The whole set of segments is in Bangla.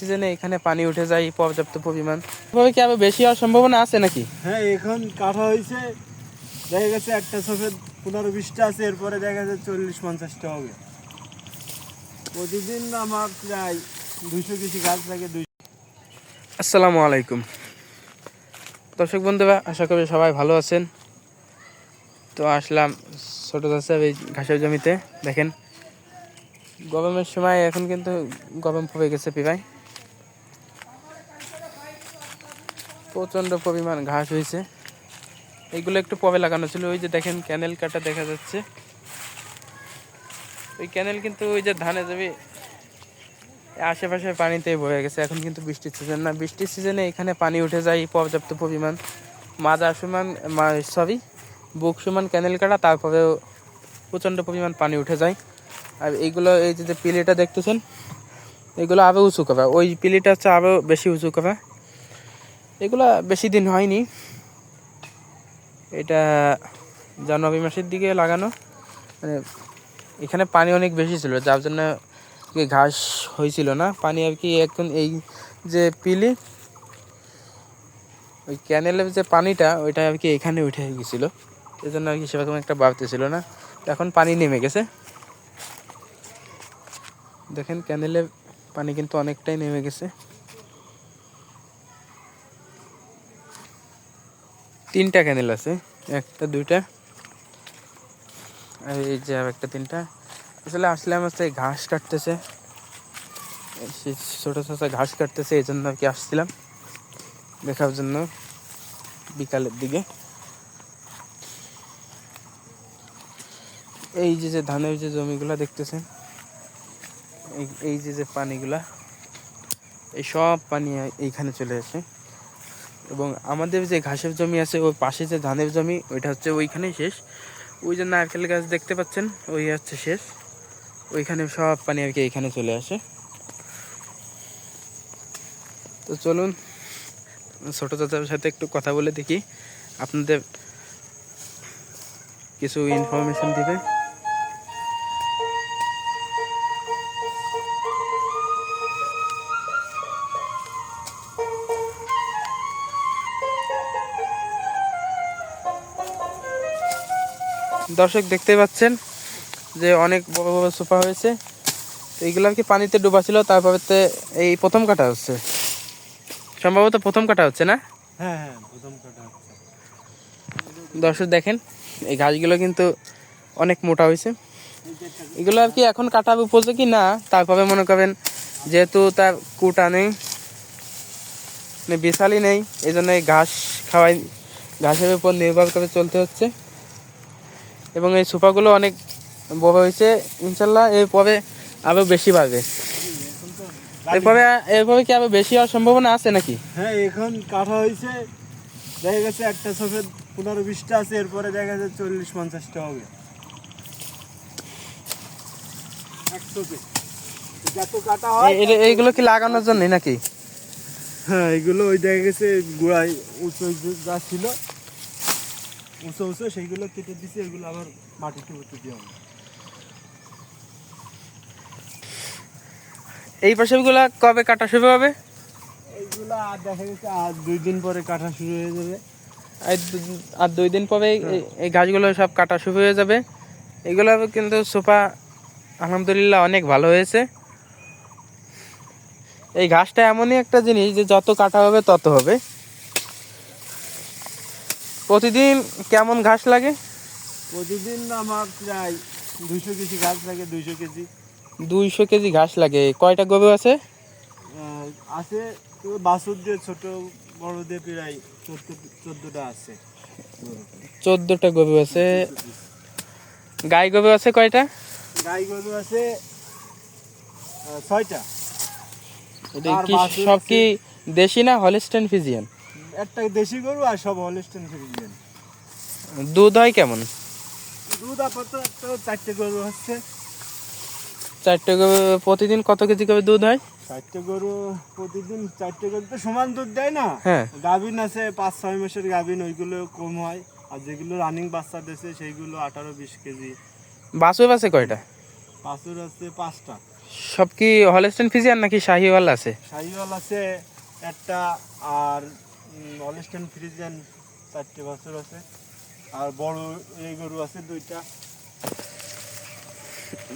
সিজনে এখানে পানি উঠে যায় পর্যাপ্ত পরিমাণ। এভাবে কি আরও বেশি হওয়ার সম্ভাবনা আছে নাকি? হ্যাঁ এখন কাটা হয়েছে। দেখা গেছে একটা সফেদ পনেরো বিশটা আছে এরপরে দেখা যাচ্ছে চল্লিশ পঞ্চাশটা হবে। প্রতিদিন আমার প্রায় দুইশো কেজি গাছ লাগে দুই আসসালামু আলাইকুম। দর্শক বন্ধুরা আশা করি সবাই ভালো আছেন। তো আসলাম ছোটো চাষা এই ঘাসের জমিতে। দেখেন গরমের সময় এখন কিন্তু গরম পড়ে গেছে প্রায় প্রচণ্ড পরিমাণ ঘাস হয়েছে। এইগুলো একটু পরে লাগানো ছিল। ওই যে দেখেন, ক্যানেল কাটা দেখা যাচ্ছে। ওই ক্যানেল কিন্তু ওই যে ধানে জমি আশেপাশে পানিতেই বয়ে গেছে। এখন কিন্তু বৃষ্টির সিজন না। বৃষ্টির সিজনে এখানে পানি উঠে যায়, পর্যাপ্ত পরিমাণ। মাজা সমান সরি বুক সমান ক্যানেল কাটা, তারপরেও প্রচণ্ড পরিমাণ পানি উঠে যায়। আর এইগুলো, এই যে যে পিলিটা দেখতেছেন, এগুলো আরও উঁচু করা। ওই পিলিটা হচ্ছে আরও বেশি উঁচু করা। এগুলো বেশি দিন হয়নি। এটা জানুয়ারি মাসের দিকে লাগানো। মানে এখানে পানি অনেক বেশি ছিল, যার জন্য ঘাস হয়েছিল না। পানি আর কি এখন এই যে পিলি, ওই ক্যানেলের যে পানিটা, ওইটা আর কি এখানে উঠে গেছিল। এই জন্য আর কি সেরকম একটা বাড়তে ছিল না। এখন পানি নেমে গেছে। দেখেন, ক্যানেলের পানি কিন্তু অনেকটাই নেমে গেছে। তিনটা ক্যানেল আছে, একটা, দুইটা। এই যে একটা, তিনটা। আসলে আসলাম এই ঘাস কাটতেছে। সেই ছোট ছোট ঘাস কাটতেছে, এই জন্য আর কি আসছিলাম দেখার জন্য বিকালের দিকে। এই যে যে ধানের যে জমিগুলা দেখতেছেন এই যে যে পানিগুলা, এই সব পানি এইখানে চলে আসে। এবং আমাদের যে ঘাসের জমি আছে, ওই পাশে যে ধানের জমি, ওইটা হচ্ছে ওইখানেই শেষ। ওই যে নারকেল গাছ দেখতে পাচ্ছেন, ওই হচ্ছে শেষ। ওইখানে সব পানি আর কি এইখানে চলে আসে। তো চলুন, ছোটো চাচার সাথে একটু কথা বলে দেখি। আপনাদের কিছু ইনফরমেশন দিবে? দর্শক দেখতে পাচ্ছেন যে অনেক বড় বড় সোফা হয়েছে। তো এইগুলো আর কি পানিতে ডোবা ছিল? তারপরে এই প্রথম কাটা হচ্ছে। সম্ভবত প্রথম কাটা হচ্ছে না? হ্যাঁ হ্যাঁ প্রথম কাটা হচ্ছে। দর্শক দেখেন এই ঘাসগুলো কিন্তু অনেক মোটা হয়েছে। এগুলো আর কি এখন কাটার উপযোগী না? তারপরে মনে করেন যেহেতু তার কুটা নেই মানে বিশালই নেই এই জন্য এই ঘাস খাওয়াই ঘাসের উপর নির্ভর করে চলতে হচ্ছে। এবং এই সোফাগুলো অনেক বড় হয়েছে ইনশাল্লাহ। এরপরে আরও বেশি বাড়বে। এরপরে এরপরে কি আরও বেশি হওয়ার সম্ভাবনা আছে নাকি? হ্যাঁ এখন কাটা হয়েছে। দেখা গেছে একটা সফেদ পনেরো বিশটা আছে এরপরে দেখা যাচ্ছে চল্লিশ পঞ্চাশটা হবে। এইগুলো কি লাগানোর জন্যই নাকি? হ্যাঁ এগুলো ওই দেখা গেছে গোড়ায় উঁচু যা ছিল উঁচু উঁচু সেইগুলো কেটে দিছে এগুলো আবার মাটিতে উঠে দিয়ে হবে এই পাশেগুলা কবে কাটা শুরু হবে? এইগুলো আর দেখা গেছে আর দুই দিন পরে কাটা শুরু হয়ে যাবে। আর দুই দিন পরে এই- এই গাছগুলো সব কাটা শুরু হয়ে যাবে। এগুলো কিন্তু সোফা আলহামদুলিল্লাহ অনেক ভালো হয়েছে। এই ঘাসটা এমনই একটা জিনিস যে যত কাটা হবে তত হবে। প্রতিদিন কেমন ঘাস লাগে? প্রতিদিন আমার প্রায় দুইশো কেজি ঘাস লাগে দুইশো কেজি। দুইশো কেজি ঘাস লাগে। কয়টা গরু আছে? আছে তো বাছুর দিয়ে ছোট বড় দিয়ে প্রায় চোদ্দ চোদ্দটা আছে। চোদ্দটা গরু আছে। গাই গরু আছে কয়টা? গাই গরু আছে ছয়টা। সব কি দেশি না হলিস্টেন ফিজিয়ান? একটা দেশি গরু আর সব হলিস্টেন ফ্রিজিয়ান দুধ হয় কেমন? দুধ আপাতত তো চারটে গরু হচ্ছে। চারটে গরু প্রতিদিন কত কেজি করে দুধ হয়? চারটে গরু প্রতিদিন চারটে গরু তো সমান দুধ দেয় না। হ্যাঁ। গাভিন আছে পাঁচ ছয় মাসের গাভিন ওইগুলো কম হয়। আর যেগুলো রানিং বাচ্চা দিয়েছে সেইগুলো আঠারো বিশ কেজি। বাছুর আছে কয়টা? বাছুর আছে পাঁচটা। সব কি হলস্টেন ফিজিয়ান নাকি শাহিওয়াল আছে? শাহিওয়াল আছে একটা আর অলস্টেন ফ্রিজেন চারটে বছর আছে। আর বড় এই গরু আছে দুইটা।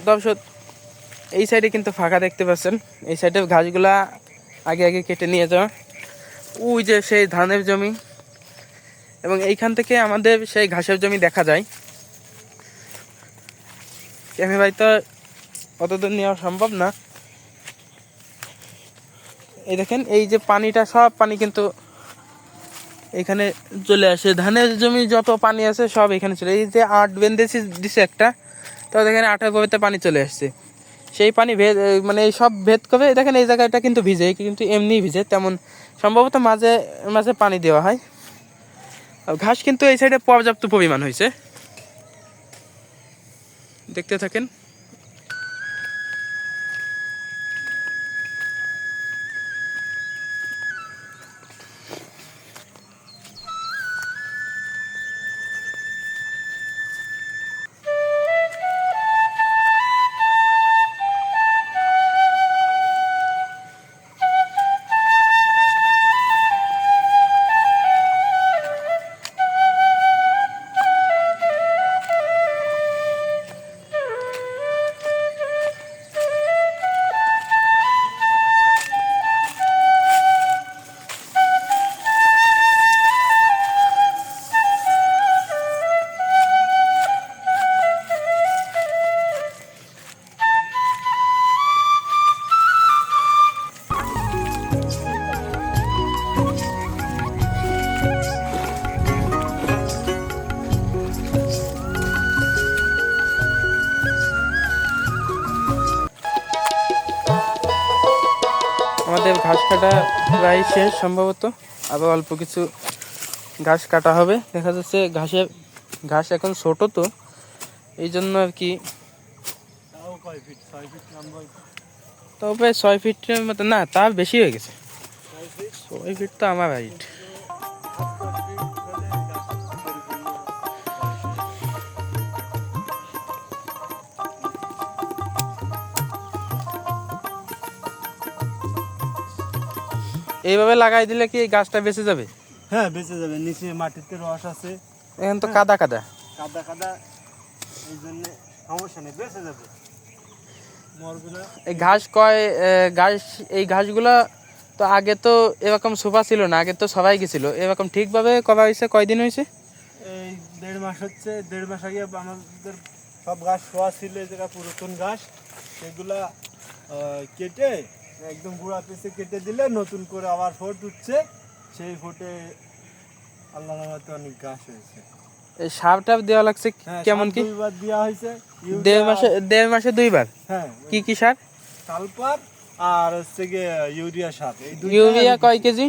দর্শক, এই সাইডে কিন্তু ফাঁকা দেখতে পাচ্ছেন। এই সাইডে ঘাসগুলা আগে আগে কেটে নিয়ে যাওয়া। ওই যে সেই ধানের জমি। এবং এইখান থেকে আমাদের সেই ঘাসের জমি দেখা যায়। ক্যামে ভাই তো অতদূর নেওয়া সম্ভব না। এই দেখেন, এই যে পানিটা, সব পানি কিন্তু এখানে চলে আসে। ধানের জমি যত পানি আছে সব এখানে চলে এই যে আট বেঁধে দিছে একটা, তো দেখেন আঠার গভীরতে পানি চলে আসছে। সেই পানি ভেদ মানে এই সব ভেদ করে, দেখেন এই জায়গাটা কিন্তু ভিজে, কিন্তু এমনি ভিজে। তেমন সম্ভবত মাঝে মাঝে পানি দেওয়া হয়। আর ঘাস কিন্তু এই সাইডে পর্যাপ্ত পরিমাণ হয়েছে। দেখতে থাকেন। শেষ সম্ভবত। আবার অল্প কিছু ঘাস কাটা হবে। দেখা যাচ্ছে ঘাসের ঘাস এখন ছোট তো। এই জন্য আর কি। তাও প্রায় ছয় ফিটের মতো। না তা বেশি হয়ে গেছে। ছয় ফিট তো আমার হাইট এইভাবে লাগাই দিলে কি এই গাছটা বেঁচে যাবে? হ্যাঁ বেঁচে যাবে। নিচে মাটিতে রস আছে। এখন তো কাদা কাদা। কাদা কাদা। এই জন্য সমস্যা নেই বেঁচে যাবে। এই ঘাস কয় ঘাস এই ঘাসগুলা তো আগে তো এরকম সোফা ছিল না আগে তো সবাই গেছিল। এরকম ঠিকভাবে করা হয়েছে? কয়দিন হয়েছে? এই দেড় মাস হচ্ছে। দেড় মাস আগে আমাদের সব ঘাস শোয়া ছিল এই জায়গা পুরাতন ঘাস। সেগুলা কেটে একদম গুঁড়া পিসে কেটে দিলে নতুন করে আবার ফোট উঠছে। সেই ফোটে আল্লাহ নামাতে অনেক গাছ হয়েছে। এই সার টাপ দেওয়া লাগছে হ্যাঁ, কেমন কি? দুইবার দেওয়া হয়েছে। দেড় মাসে দেড় মাসে দুইবার? হ্যাঁ। কি কি সার? সালফার আর হচ্ছে গিয়ে ইউরিয়া সার। ইউরিয়া কয় কেজি?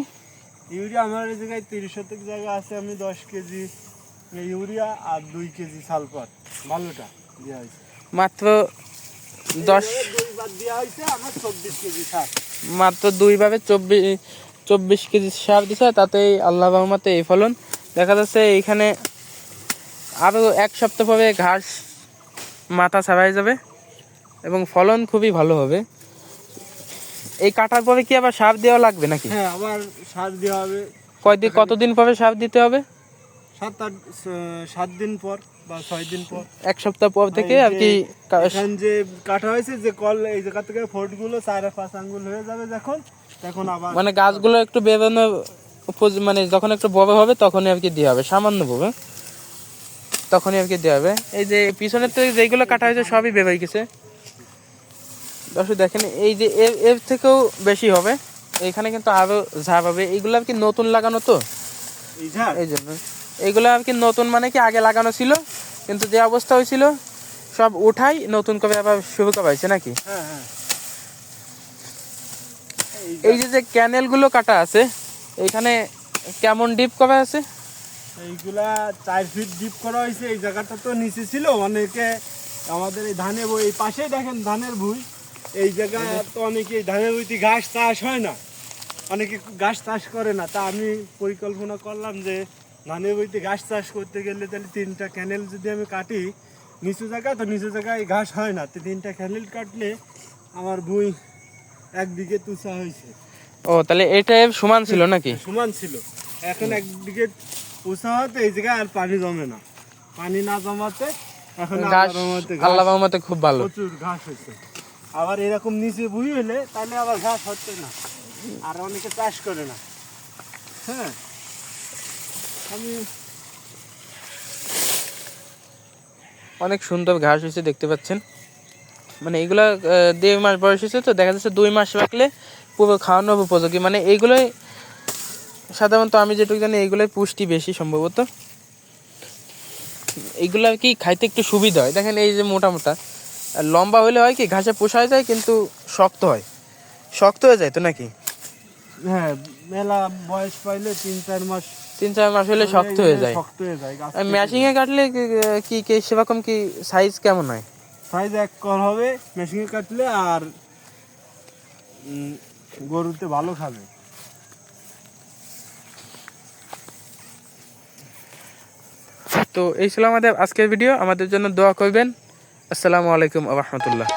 ইউরিয়া আমার জায়গায় তিরিশ শতক জায়গা আছে আমি দশ কেজি। ইউরিয়া আর দুই কেজি সালফার। ভালোটা দেওয়া হয়েছে। মাত্র দশ মাত্র দুইভাবে চব্বিশ চব্বিশ কেজি সার দিছে তাতেই আল্লাহ রহমতে এই ফলন দেখা যাচ্ছে। এইখানে আরও এক সপ্তাহ পরে ঘাস মাথা ছাড়াই যাবে এবং ফলন খুবই ভালো হবে। এই কাটার পরে কি আবার সার দেওয়া লাগবে নাকি? হ্যাঁ আবার সার দেওয়া হবে। কয়দিন কতদিন পরে সার দিতে হবে? সাত আট সাত দিন পর। বা ছয় দিন পর। এক সপ্তাহ পর থেকে আর কি এখান যে কাটা হয়েছে যে কল এই জায়গা থেকে ফোটগুলো চার পাঁচ আঙ্গুল হয়ে যাবে যখন তখন আবার মানে গাছগুলো একটু বেরোনো মানে যখন একটু বড় হবে তখনই আর কি দেওয়া হবে। সামান্য বড়। তখনই আর কি দেওয়া হবে। এই যে পিছনের থেকে যেগুলো কাটা হয়েছে সবই বেরোয় গেছে। দর্শক দেখেন এই যে এর এর থেকেও বেশি হবে। এখানে কিন্তু আরও ঝাপ হবে। এইগুলো আর কি নতুন লাগানো তো? এই এই জন্য। এইগুলো আর কি নতুন মানে কি আগে লাগানো ছিল? কিন্তু যে অবস্থা হয়েছিল সব উঠাই নতুন করে আবার শুরু করা হয়েছে নাকি? হ্যাঁ হ্যাঁ। এই যে যে ক্যানেলগুলো কাটা আছে এখানে কেমন ডিপ করা আছে? এইগুলা চার ফিট ডিপ করা হয়েছে এই জায়গাটা তো নিচে ছিল অনেকে আমাদের এই ধানে বই এই পাশেই দেখেন ধানের ভুই। এই জায়গা তো অনেকে ধানের বইতে ঘাস চাষ হয় না। অনেকে ঘাস চাষ করে না। তা আমি পরিকল্পনা করলাম যে ধানের বইতে ঘাস চাষ করতে গেলে তাহলে তিনটা ক্যানেল যদি আমি কাটি নিচু জায়গা তো নিচু জায়গায় ঘাস হয় না। তো তিনটা ক্যানেল কাটলে আমার ভুঁই একদিকে তুষা হয়েছে। ও তাহলে এটা সমান ছিল নাকি? সমান ছিল। এখন একদিকে উষা হতে এই জায়গায় আর পানি জমে না। পানি না জমাতে এখন আল্লাহ রহমতে খুব ভালো। প্রচুর ঘাস হয়েছে। আবার এরকম নিচে বুই হলে তাহলে আবার ঘাস হচ্ছে না। আর অনেকে চাষ করে না। হ্যাঁ। আমি অনেক সুন্দর ঘাস হয়েছে, দেখতে পাচ্ছেন। মানে এগুলা দেড় মাস বয়স হয়েছে তো, দেখা যাচ্ছে দুই মাস রাখলে পুরো খাওয়ানোর উপযোগী। মানে এইগুলোই সাধারণত আমি যেটুকু জানি, এইগুলোই পুষ্টি বেশি সম্ভবত। এইগুলা কি খাইতে একটু সুবিধা হয়? দেখেন এই যে মোটা মোটা। লম্বা হলে হয় কি, ঘাসে পোষায় যায়, কিন্তু শক্ত হয়। শক্ত হয়ে যায় তো নাকি? হ্যাঁ মেলা বয়স পাইলে তিন চার মাস তিন চার মাস হলে শক্ত হয়ে যায়। শক্ত হয়ে যায় গাছ মেশিনে কাটলে কি- কি সেরকম কি সাইজ কেমন হয়? সাইজ এক কর হবে মেশিনে কাটলে আর গরুতে ভালো খাবে। তো এই ছিল আমাদের আজকের ভিডিও আমাদের জন্য দোয়া করবেন। আসসালামু আলাইকুম রহমতুল্লাহ।